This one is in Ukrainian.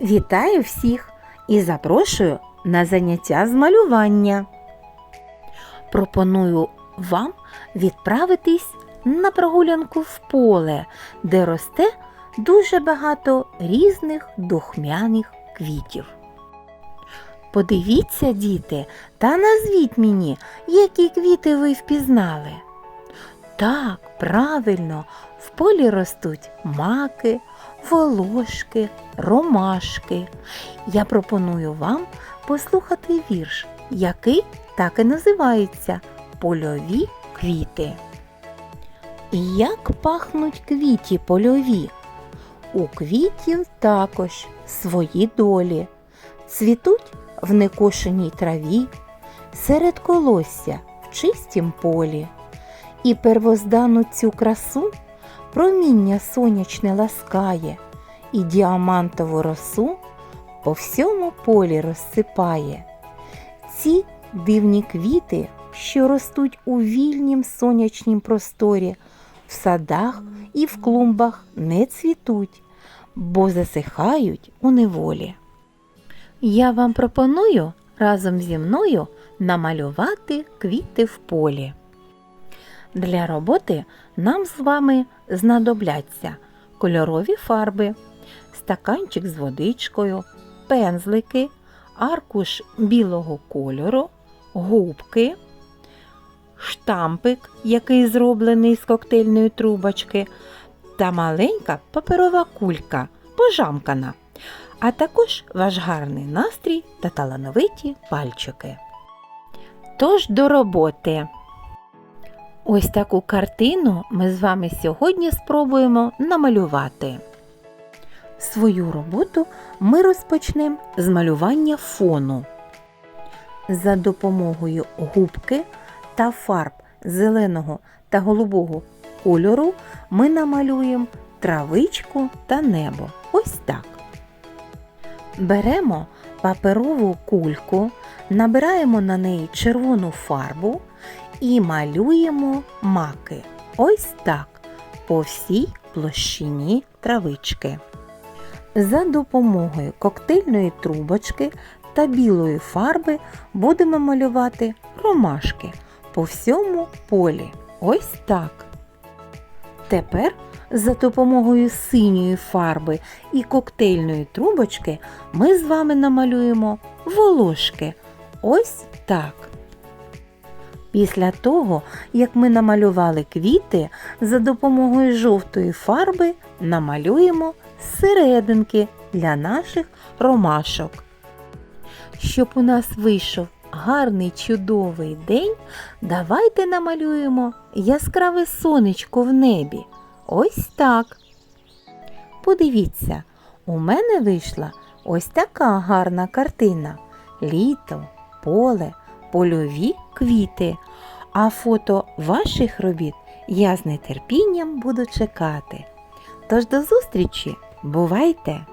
Вітаю всіх і запрошую на заняття з малювання. Пропоную вам відправитись на прогулянку в поле, де росте дуже багато різних духмяних квітів. Подивіться, діти, та назвіть мені, які квіти ви впізнали. Так, правильно, в полі ростуть маки, волошки, ромашки. Я пропоную вам послухати вірш, який так і називається Польові квіти. Як пахнуть квіті польові? У квітів також свої долі. Цвітуть в некошеній траві, серед колосся в чистім полі. І первоздану цю красу проміння сонячне ласкає, і діамантову росу по всьому полі розсипає. Ці дивні квіти, що ростуть у вільнім сонячнім просторі, в садах і в клумбах не цвітуть, бо засихають у неволі. Я вам пропоную разом зі мною намалювати квіти в полі. Для роботи нам з вами знадобляться кольорові фарби, стаканчик з водичкою, пензлики, аркуш білого кольору, губки, штампик, який зроблений з коктейльної трубочки, та маленька паперова кулька, пожамкана, а також ваш гарний настрій та талановиті пальчики. Тож до роботи! Ось таку картину ми з вами сьогодні спробуємо намалювати. Свою роботу ми розпочнемо з малювання фону. За допомогою губки та фарб зеленого та голубого кольору ми намалюємо травичку та небо. Ось так. Беремо паперову кульку, набираємо на неї червону фарбу і малюємо маки. Ось так по всій площині травички. За допомогою коктейльної трубочки та білої фарби будемо малювати ромашки по всьому полі. Ось так. Тепер за допомогою синьої фарби і коктейльної трубочки ми з вами намалюємо волошки. Ось так. Після того, як ми намалювали квіти, за допомогою жовтої фарби намалюємо серединки для наших ромашок. Щоб у нас вийшов гарний чудовий день, давайте намалюємо яскраве сонечко в небі. Ось так. Подивіться, у мене вийшла ось така гарна картина. Літо, поле, польові квіти. А фото ваших робіт я з нетерпінням буду чекати. Тож до зустрічі! Бувайте!